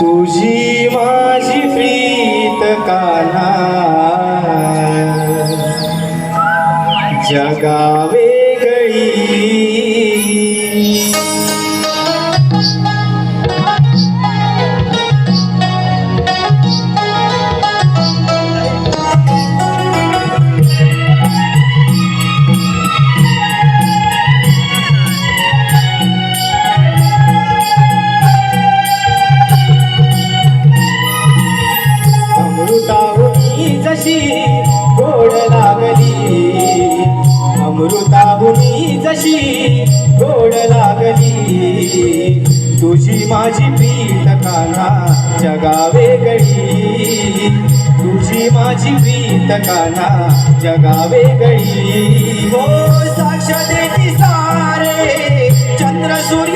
तुझी माझी प्रीत काना जगावे वेगळी अमृताहुनी जशी गोड लागली. अमृताहुनी जशी गोड लागली. तुझी माझी प्रीत काना जगावे गळी तुझी माझी प्रीत काना जगावे गळी हो साक्ष देती सारे चंद्र सूर्य